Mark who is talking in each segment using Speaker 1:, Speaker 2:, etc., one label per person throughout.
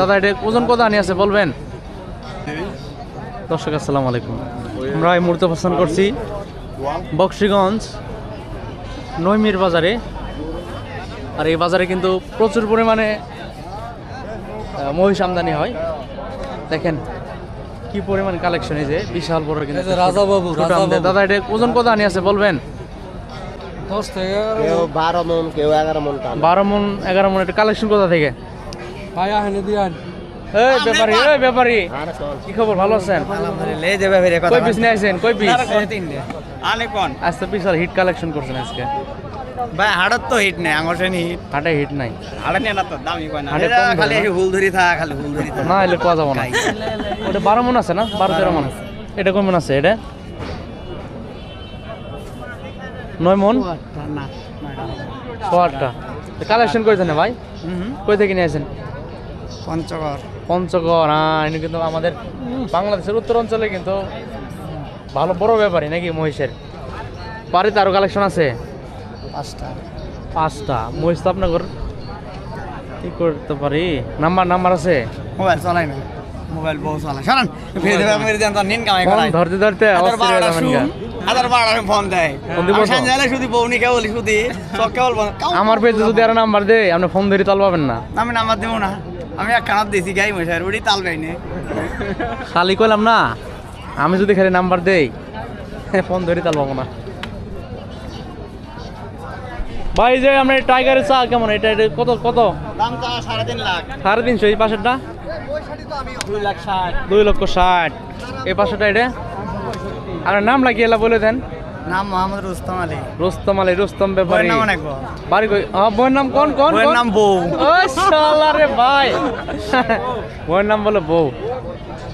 Speaker 1: দাদা এটা ওজন কত আনি আছে বলবেন? দর্শক আসসালামু আলাইকুম। আমরা এই মুহূর্তে অবস্থান করছি বক্সিগঞ্জ নৈমির বাজারে। আর এই বাজারে কিন্তু প্রচুর পরিমাণে মহিষ আমদানি হয়। দেখেন কি পরিমাণ কালেকশন এই যে বিশাল বড় কিন্তু
Speaker 2: এই রাজা বাবু,
Speaker 1: ছোট
Speaker 2: রাজা
Speaker 1: আমদের।
Speaker 2: বাবু।
Speaker 1: দাদা এটা ওজন কত আনি আছে বলবেন?
Speaker 2: দশ থেকে
Speaker 3: বারো মন কেউ এগারো মন
Speaker 1: বারো মন এগারো মন এটা কালেকশন কোথা থেকে?
Speaker 2: ভাই আহেনে দিয়ান
Speaker 1: এই ব্যাপারী এই ব্যাপারী। কি খবর ভালো আছেন?
Speaker 4: লে যাবে ফিরে
Speaker 1: কই পিস নিয়ে আইছেন কই পিস
Speaker 4: আনে কোন
Speaker 1: আজকে বিশাল হিট কালেকশন করছেন আজকে।
Speaker 4: ভাই হাড়ত তো হিট নেই আমার সেনি হিট
Speaker 1: হাটে হিট নাই।
Speaker 4: হাড়ে নিয়ে না তো দামি কয় না।
Speaker 1: হাড়ে
Speaker 4: এটা খালি হুল ধরি থাক খালি হুল ধরি থাক।
Speaker 1: না এলে পাওয়া যাব না। ওটা বারো মন আছে না? বারো তেরো মন এটা কয় মন আছে এটা? নয় মন? ছ আটটা কালেকশন করেছেন ভাই? কই থেকে নিয়ে আসেন?
Speaker 4: পঞ্চগড়।
Speaker 1: পঞ্চগড় হ্যাঁ কিন্তু আমাদের বাংলাদেশের উত্তর অঞ্চলে কিন্তু ভালো বড় ব্যাপারই নাকি মহিষের? বাড়িতে আরও কালেকশন আছে?
Speaker 4: পাঁচটা।
Speaker 1: পাঁচটা। মহিষ তো আপনার কি করতে পারি? নাম্বার নাম্বার আছে?
Speaker 4: মোবাইল চালাই না মোবাইল বহু চালাই। শোনান মেরে দেন নিন কামাই করাই
Speaker 1: ধরতে ধরতে
Speaker 4: ফোন দেয়? সাঞ্জালে শুধু বউনি
Speaker 1: আমার পেজে যদি আর নাম্বার দেয় আপনি ফোন ধরে তাল পাবেন না
Speaker 4: আমি নাম্বার দেবো না। আমি এক কানাত দিছি গাই মশাই উড়ি তাল গাইনে
Speaker 1: খালি কইলাম না আমি যদি খালি নাম্বার দেই ফোন ধরে তাল পাবো না। ভাই যে আমরা টাইগারের চা কেমন এটা এটা কত কত?
Speaker 4: দাম তো সাড়ে তিন লাখ।
Speaker 1: সাড়ে তিনশো এই পাশেরটা?
Speaker 4: দুই লাখ ষাট।
Speaker 1: দুই লক্ষ ষাট। এই পাশেরটা এটা? আর নাম লাগিয়ে বলে দেন।
Speaker 4: নাম মোহাম্মদ রুস্তম আলী।
Speaker 1: রুস্তম আলী রুস্তম ব্যাপারী
Speaker 4: নাম অনেক বাড়ি।
Speaker 1: কই? আহ, বইয়ের নাম কোন কোন
Speaker 4: বইয়ের নাম বউ।
Speaker 1: ওই শালা রে ভাই। বইয়ের নাম বলে বউ।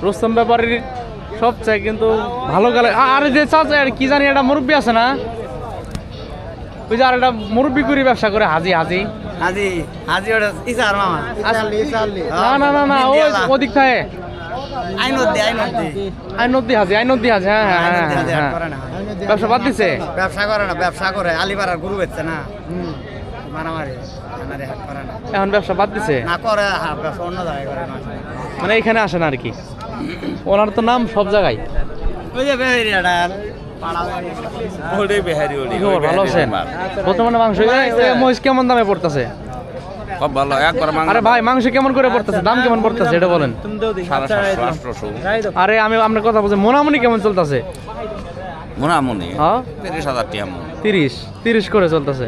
Speaker 1: রুস্তম ব্যাপারীর সবচেয়ে কিন্তু ভালো গেলে আরে যে চাচা আর কি জানি একটা মুরব্বী আছে না? ওই যে আর একটা মুরব্বী করি ব্যবসা করে হাজি হাজি।
Speaker 4: হাজি হাজি ওটা ইসার মামা।
Speaker 1: না না না না ওই ওদিক থাকে। হাজি হাজি হ্যাঁ হ্যাঁ হ্যাঁ, হ্যাঁ, হ্যাঁ ব্যবসা বাদ দিছে?
Speaker 4: ব্যবসা করে না ব্যবসা করে। গুরু বেচছে না। মারামারি
Speaker 1: এখন ব্যবসা বাদ দিছে?
Speaker 4: না করে ব্যবসা অন্য জায়গায় করে না
Speaker 1: মানে এখানে আসে না আর কি? ওনার তো নাম সব জায়গায়।
Speaker 4: ওই যে বেহেরিয়াটা
Speaker 1: ভালো আছেন? বর্তমানে মাংস মহিষ কেমন দামে পড়তেছে?
Speaker 5: ভালো একবার মাংস
Speaker 1: আরে ভাই মাংস কেমন করে পড়তেছে? দাম কেমন পড়তেছে? এটা বলেন।
Speaker 5: সাড়ে সাতশো আটশোশো
Speaker 1: আরে আমি আপনার কথা বলছি মোনামুনি কেমন চলতেছে?
Speaker 5: মোনামুনি
Speaker 1: হ্যাঁ
Speaker 5: তিরিশ হাজার টিয়া মন
Speaker 1: তিরিশ তিরিশ করে চলতেছে।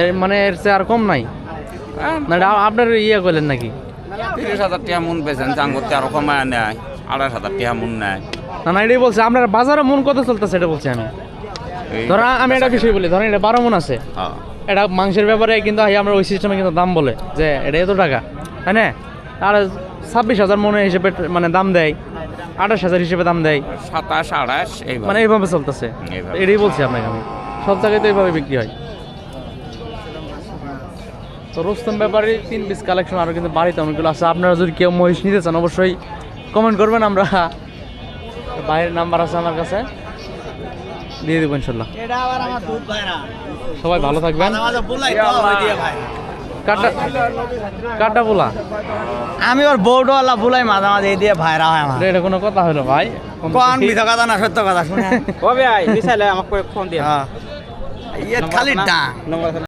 Speaker 1: এর মানে এর চেয়ে আর কম নাই? না আপনার ইয়ে করলেন নাকি?
Speaker 5: তিরিশ হাজার টিয়া মন পেয়েছেন চাঙ্গতে আরও কমায় নেয় আড়াইশ হাজার টিয়া মন নেয়।
Speaker 1: না না এটাই বলছে আপনার বাজারে মন কত চলতেছে এটা বলছি আমি।
Speaker 5: এই
Speaker 1: আমি একটা বিষয় বলি ধরেন এটা বারো মন আছে। এটা মাংসের ব্যাপারে কিন্তু আমরা ওই সিস্টেমে কিন্তু দাম বলে যে এটা এত টাকা তাই না? আর ছাব্বিশ হাজার মনে হিসেবে মানে দাম দেয় আঠাশ হাজার হিসেবে দাম দেয়।
Speaker 5: সাতাশ এই
Speaker 1: মানে এইভাবে চলতেছে। এটাই বলছি আপনাকে আমি। সব জায়গায় তো এইভাবে বিক্রি হয়। তো রোস্তম ব্যাপারে তিন পিস কালেকশন আরও কিন্তু বাড়িতে অনেকগুলো আছে। আপনারা যদি কেউ মহিষ নিতে চান অবশ্যই কমেন্ট করবেন। আমরা বাইরের নাম্বার আছে আমার কাছে। দিয়ে দেবো ইনশাল্লাহ। সবাই ভালো থাকবেন। কাটা
Speaker 4: আমি ওর বউডওয়ালা বুলাই মাঝে মাঝে দিয়ে ভাইরা হয় আমার।
Speaker 1: এটা কোনো কথা হলো ভাই?
Speaker 4: কোন মিথ্যা কথা না সত্য কথা শুনে
Speaker 2: কবে আই বিশালে আমাকে ফোন দিয়ে।
Speaker 4: হ্যাঁ। ইয়ে খালি